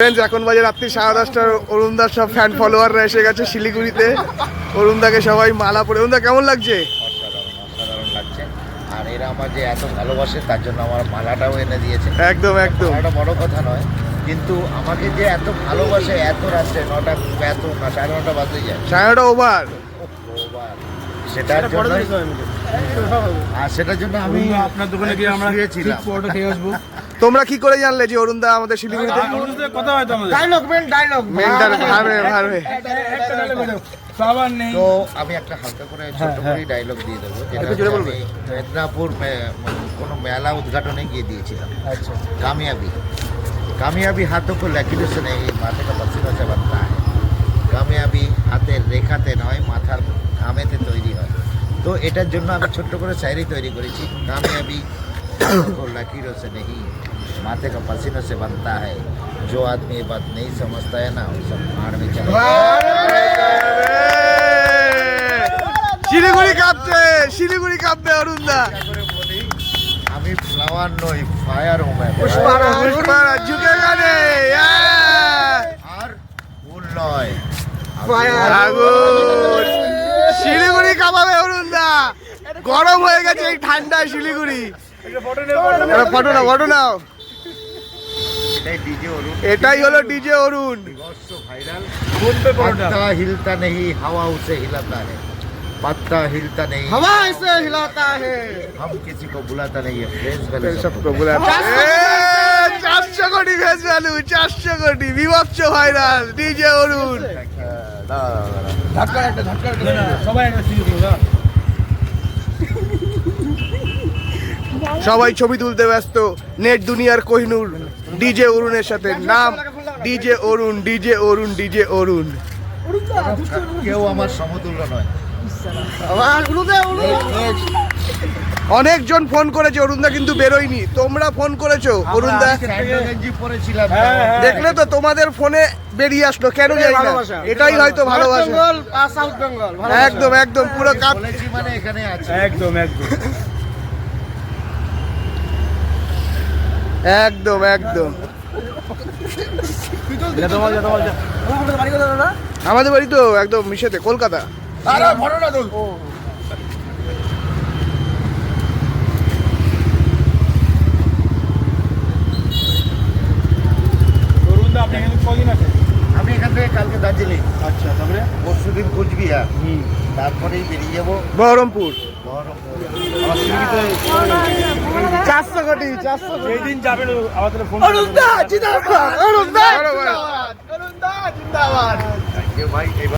Friends এখন বাজে রাত্রি সাড়ে দশটার অরুণদার সব ফ্যান ফলোয়াররা এসে গেছে শিলিগুড়িতে। অরুণ অরুণদাকে সবাই মালা পরে অরুণদা কেমন লাগছে? অসাধারণ অসাধারণ লাগছে। আর এরা আমার যে এত ভালোবাসে তার জন্য আমার মালাটাও এনে দিয়েছে। একদম একদম। মালাটা বড় কথা নয় কিন্তু আমাকে যে এত ভালোবাসে এত রাত্রে নটা এত না সাড়ে নটা বাজে যায়। সাড়ে নটা ওভার। ভগবান। সেটার জন্য আর সেটার জন্য আমি আপনার দোকানে গিয়ে আমরা শুয়েছিলাম। ঠিক পরোটা খেয়ে আসব। তোমরা কি করে জানলে যে অরুণদা আমাদের শিলিগুড়িতে ওর সাথে কথা হয়তো আমাদের ডায়লগ মেন ডায়লগ মেন্টার ভাবে ভাবে একটা dialogue হলো, সাবান নেই তো আমি একটা হালকা করে ছোট্ট করে ডায়লগ দিয়ে দেবো যেটা একটু জোরে হচ্ছে বলবে? আমি মেদিনীপুর মে- কোনো মেলা উদ্ঘাটনে গিয়ে দিয়েছিলাম আচ্ছা कामयाबी कामयाबी हाथों को लकीरों से नहीं माथे का पसीना से बनता है কামিয়াবি হাতের রেখাতে নয় মাথার ঘামেতে তৈরি হয় তো এটার জন্য আমি ছোট্ট করে শায়রি তৈরি করেছি কামিয়াবি को लकीरों से नहीं माथे का पसीनों से बनता है जो आदमी ये बात नहीं समझता है ना वो सब भाड़ में चला শিলিগুড়ি কাঁপছে শিলিগুড়ি কাঁপবে অরুণদা করে বলি আমি ফ্লাওয়ার নই ফায়ার ও ম্যাম পুষ্পারাজ ঝুঁকে গানে আর ফুল নয় আগুন শিলিগুড়ি কাঁপাবে অরুণদা গরম হয়ে গেছে এই ঠান্ডায় শিলিগুড়ি ফটো নাও ফটো নাও এটাই ডিজে অরুণ এটাই হলো DJ Arun boss viral phone pay পরোটা पत्ता हिलता नहीं हवा उसे हिलाता है पत्ता हिलता नहीं हवा ऐसे हिलाता है हम किसी को बुलाता नहीं है फ्रेंड्स वाले सबको बुलाते চারশো কোটি ভেজ ভ্যালু চারশো কোটি বিভৎস ভাইরাল ডিজে অরুণ ঝটকা একটা ঝটকা একটা সবাই একটা সিরিজ সবাই ছবি তুলতে ব্যস্ত। নেট দুনিয়ার কোহিনুর। ডিজে অরুণের সাথে। নাম DJ Arun DJ Arun DJ Arun. কেউ আমার সমতুল্য নয়। অনেকজন ফোন করেছে অরুণদা কিন্তু বেরোয়নি। তোমরা ফোন করেছ অরুণদা? হ্যাঁ, হ্যাঁ। দেখলে তো তোমাদের ফোনে বেরিয়ে আসলো কেন জানি না। এটাই হয়তো ভালোবাসা। একদম একদম পুরো কাপ মানে এখানে আছে। একদম একদম। একদম একদম। আমাদের বাড়ি তো একদম মিশেতে কলকাতা। আমি এখান থেকে কালকে দার্জিলিং। আচ্ছা তারপরে? পরশু দিন কুচবিহার। হুম। তারপরেই বেরিয়ে যাব। বহরমপুর। চারশো কোটি চারশো যেই দিন যাবেন আমাদের ফোন অরুণদা ভাই এবার